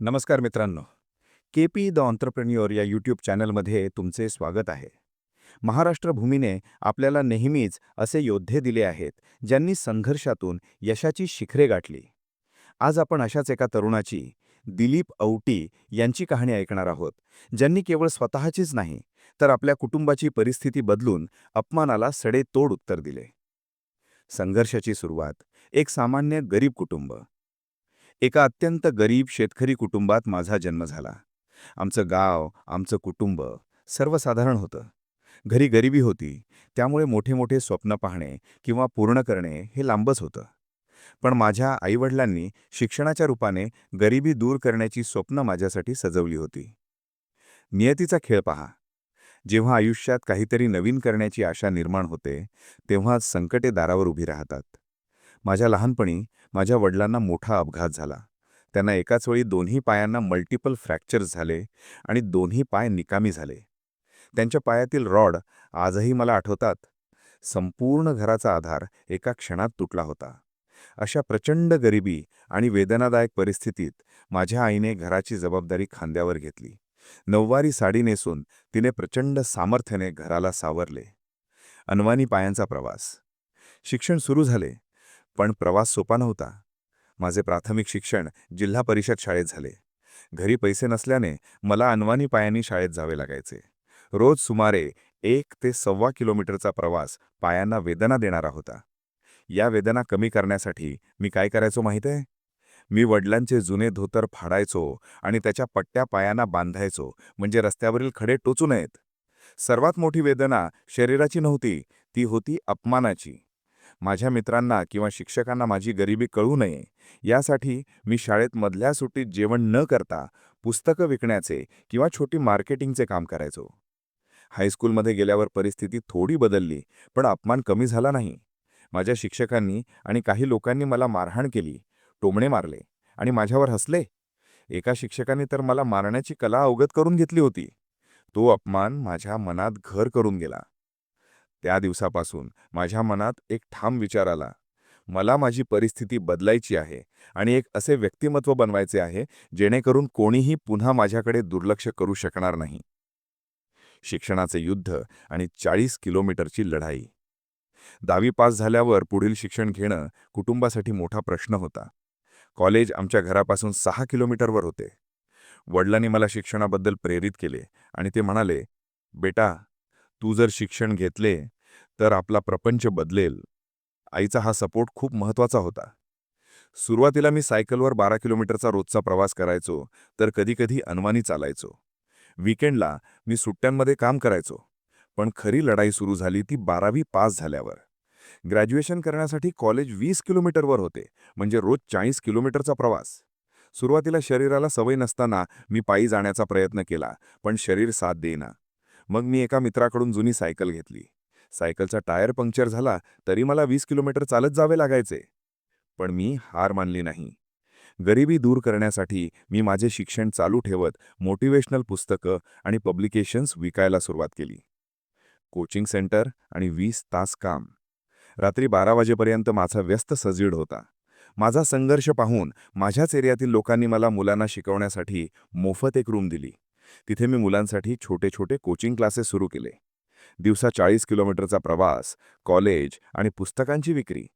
नमस्कार मित्रांनो. के P the ऑन्टरप्रेन्युअर या यूट्यूब चॅनलमध्ये तुमचे स्वागत आहे. महाराष्ट्र भूमीने आपल्याला नेहमीच असे योद्धे दिले आहेत ज्यांनी संघर्षातून यशाची शिखरे गाठली. आज आपण अशाच एका तरुणाची दिलीप औटी यांची कहाणी ऐकणार आहोत ज्यांनी केवळ स्वतःचीच नाही तर आपल्या कुटुंबाची परिस्थिती बदलून अपमानाला सडेतोड उत्तर दिले. संघर्षाची सुरुवात एक सामान्य गरीब कुटुंब एका अत्यंत गरीब शेतकरी कुटुंबात माझा जन्म झाला. आमचं गाव आमचं कुटुंब सर्वसाधारण होतं. घरी गरिबी होती त्यामुळे मोठे मोठे स्वप्न पाहणे किंवा पूर्ण करणे हे लांबच होतं. पण माझ्या आईवडिलांनी शिक्षणाच्या रूपाने गरिबी दूर करण्याची स्वप्न माझ्यासाठी सजवली होती. नियतीचा खेळ पहा. जेव्हा आयुष्यात काहीतरी नवीन करण्याची आशा निर्माण होते तेव्हा संकटे दारावर उभी राहतात. माझ्या लहानपणी माझ्या वडिलांना मोठा अपघात झाला. त्यांना एकाच वेळी दोन्ही पायांना मल्टिपल फ्रॅक्चर्स झाले आणि दोन्ही पाय निकामी झाले. त्यांच्या पायातील रॉड आजही मला आठवतात. संपूर्ण घराचा आधार एका क्षणात तुटला होता. अशा प्रचंड गरिबी आणि वेदनादायक परिस्थितीत माझ्या आईने घराची जबाबदारी खांद्यावर घेतली. नऊवारी साडी नेसून तिने प्रचंड सामर्थ्याने घराला सावरले. अनवानी पायांचा प्रवास. शिक्षण सुरू झाले. पण प्रवास सोपा नव्हता. माझे प्राथमिक शिक्षण जिल्हा परिषद शाळेत झाले. घरी पैसे नसल्याने मला अनवानी पायांनी शाळेत जावे लागायचे. रोज सुमारे एक ते सव्वा किलोमीटरचा प्रवास पायांना वेदना देणारा होता. या वेदना कमी करण्यासाठी मी काय करायचो माहीत आहे? मी वडिलांचे जुने धोतर फाडायचो आणि त्याच्या पट्ट्या पायांना बांधायचो म्हणजे रस्त्यावरील खडे टोचू नयेत. सर्वात मोठी वेदना शरीराची नव्हती ती होती अपमानाची. माझ्या मित्रांना किंवा शिक्षकांना माझी गरिबी कळू नये. यासाठी मी शाळेत मधल्या सुट्टीत जेवण न करता पुस्तकं विकण्याचे किंवा छोटी मार्केटिंगचे काम करायचो. हायस्कूलमध्ये गेल्यावर परिस्थिती थोडी बदलली पण अपमान कमी झाला नाही. माझ्या शिक्षकांनी आणि काही लोकांनी मला मारहाण केली टोमणे मारले आणि माझ्यावर हसले. एका शिक्षकाने तर मला मारण्याची कला अवगत करून घेतली होती. तो अपमान माझ्या मनात घर करून गेला. त्या दिवसापासून माझ्या मनात एक ठाम विचार आला. मला माझी परिस्थिती बदलायची आहे आणि एक असे व्यक्तिमत्व बनवायचे आहे जेणेकरून कोणीही पुन्हा माझ्याकडे दुर्लक्ष करू शकणार नाही. शिक्षणाचे युद्ध आणि चाळीस किलोमीटरची लढाई. दहावी पास झाल्यावर पुढील शिक्षण घेणं कुटुंबासाठी मोठा प्रश्न होता. कॉलेज आमच्या घरापासून सहा किलोमीटरवर होते. वडिलांनी मला शिक्षणाबद्दल प्रेरित केले आणि ते म्हणाले बेटा तू जर शिक्षण घेतले तर आपला प्रपंच बदलेल. आईचा हा सपोर्ट खूप महत्त्वाचा होता. सुरुवातीला मी सायकलवर बारा किलोमीटरचा रोजचा प्रवास करायचो तर कधीकधी अनवानी चालायचो. विकेंडला मी सुट्ट्यांमध्ये काम करायचो पण खरी लढाई सुरू झाली ती बारावी पास झाल्यावर. ग्रॅज्युएशन करण्यासाठी कॉलेज वीस किलोमीटरवर होते म्हणजे रोज चाळीस किलोमीटरचा प्रवास. सुरुवातीला शरीराला सवय नसताना मी पायी जाण्याचा प्रयत्न केला पण शरीर साथ देईना. मग मी एका मित्राकडून जुनी सायकल घेतली. सायकलचा टायर पंक्चर झाला तरी मला वीस किलोमीटर चालत जावे लागायचे. पण मी हार मानली नाही. गरिबी दूर करण्यासाठी मी माझे शिक्षण चालू ठेवत मोटिवेशनल पुस्तकं आणि पब्लिकेशन्स विकायला सुरुवात केली. कोचिंग सेंटर आणि वीस तास काम. रात्री बारा वाजेपर्यंत माझा व्यस्त सजीड होता. माझा संघर्ष पाहून माझ्याच एरियातील लोकांनी मला मुलांना शिकवण्यासाठी मोफत एक रूम दिली. तिथे मी मुलांसाठी छोटे छोटे कोचिंग क्लासेस सुरू केले. दिवसा चाळीस किलोमीटरचा प्रवास कॉलेज आणि पुस्तकांची विक्री.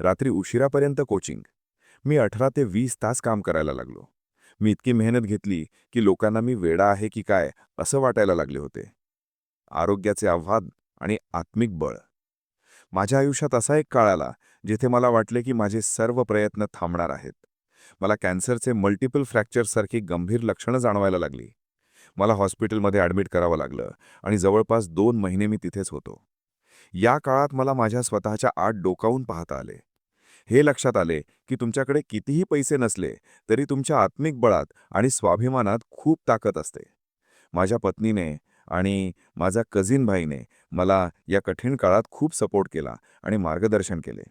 रात्री उशिरापर्यंत कोचिंग. मी अठरा ते वीस तास काम करायला लागलो. मी इतकी मेहनत घेतली की लोकांना मी वेडा आहे की काय असं वाटायला लागले होते. आरोग्याचे आव्हान आणि आत्मिक बळ. माझ्या आयुष्यात असा एक काळ आला जिथे मला वाटले की माझे सर्व प्रयत्न थांबणार आहेत. मला कॅन्सरचे मल्टिपल फ्रॅक्चरसारखी गंभीर लक्षणं जाणवायला लागली. मला हॉस्पिटलमध्ये ॲडमिट करावं लागलं आणि जवळपास दोन महिने मी तिथेच होतो. या काळात मला माझ्या स्वतःच्या आत डोकावून पाहता आले. हे लक्षात आले की तुमच्याकडे कितीही पैसे नसले तरी तुमच्या आत्मिक बळात आणि स्वाभिमानात खूप ताकद असते. माझ्या पत्नीने आणि माझा कझिन भाईने मला या कठीण काळात खूप सपोर्ट केला आणि मार्गदर्शन केले.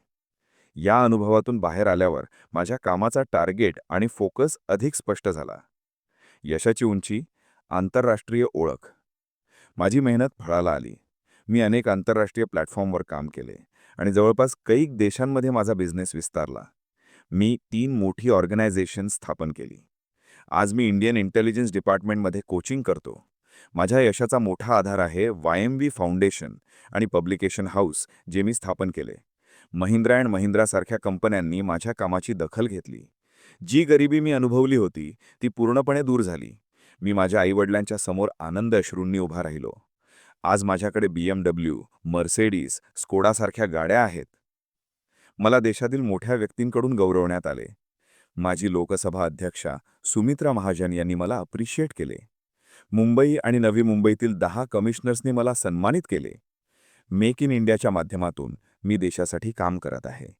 या अनुभवातून बाहेर आल्यावर माझ्या कामाचा टार्गेट आणि फोकस अधिक स्पष्ट झाला. यशाची उंची आंतरराष्ट्रीय ओळख. माझी मेहनत फळाला आली. मी अनेक आंतरराष्ट्रीय प्लॅटफॉर्मवर काम केले आणि जवळपास कैक देशांमध्ये माझा बिझनेस विस्तारला. मी तीन मोठी ऑर्गनायझेशन स्थापन केली. आज मी इंडियन इंटेलिजन्स डिपार्टमेंटमध्ये कोचिंग करतो. माझ्या यशाचा मोठा आधार आहे वाय एम व्ही फाउंडेशन आणि पब्लिकेशन हाऊस जे मी स्थापन केले. महिंद्रा अँड महिंद्रासारख्या कंपन्यांनी माझ्या कामाची दखल घेतली. जी गरिबी मी अनुभवली होती ती पूर्णपणे दूर झाली. मी माझ्या आईवडिलांच्या समोर आनंद अश्रूंनी उभा राहिलो. आज माझ्याकडे बी एम डब्ल्यू मर्सेडीज स्कोडासारख्या गाड्या आहेत. मला देशातील मोठ्या व्यक्तींकडून गौरवण्यात आले. माझी लोकसभा अध्यक्षा सुमित्रा महाजन यांनी मला अप्रिशिएट केले. मुंबई आणि नवी मुंबईतील दहा कमिशनर्सनी मला सन्मानित केले. मेक इन इंडियाच्या माध्यमातून मी देशासाठी काम करत आहे.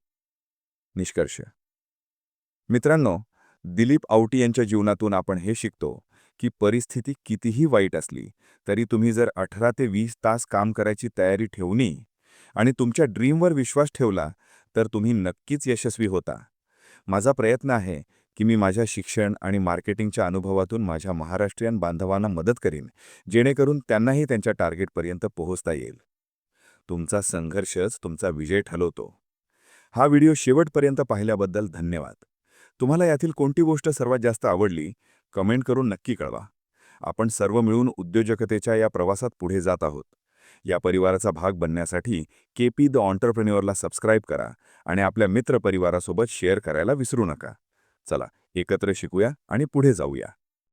निष्कर्ष. मित्रांनो दिलीप आवटी यांच्या जीवनातून आपण हे शिकतो की परिस्थिती कितीही वाईट असली तरी तुम्ही जर अठरा ते वीस तास काम करायची तयारी ठेवली आणि तुमच्या ड्रीमवर विश्वास ठेवला तर तुम्ही नक्कीच यशस्वी होता. माझा प्रयत्न आहे की मी माझ्या शिक्षण आणि मार्केटिंगच्या अनुभवातून माझ्या महाराष्ट्रीयन बांधवांना मदत करीन जेणेकरून त्यांनाही त्यांच्या टार्गेटपर्यंत पोहोचता येईल. तुमचा संघर्षच तुमचा विजय ठरवतो. हा व्हिडिओ शेवटपर्यंत पाहिल्याबद्दल धन्यवाद. तुम्हाला यातील कोणती गोष्ट सर्वात जास्त आवडली कमेंट करून नक्की कळवा. आपण सर्व मिळून उद्योजकतेच्या या प्रवासात पुढे जात आहोत. या परिवाराचा भाग बनण्यासाठी के पी द ऑन्टरप्रेन्युअरला सबस्क्राईब करा आणि आपल्या मित्रपरिवारासोबत शेअर करायला विसरू नका. चला एकत्र शिकूया आणि पुढे जाऊया.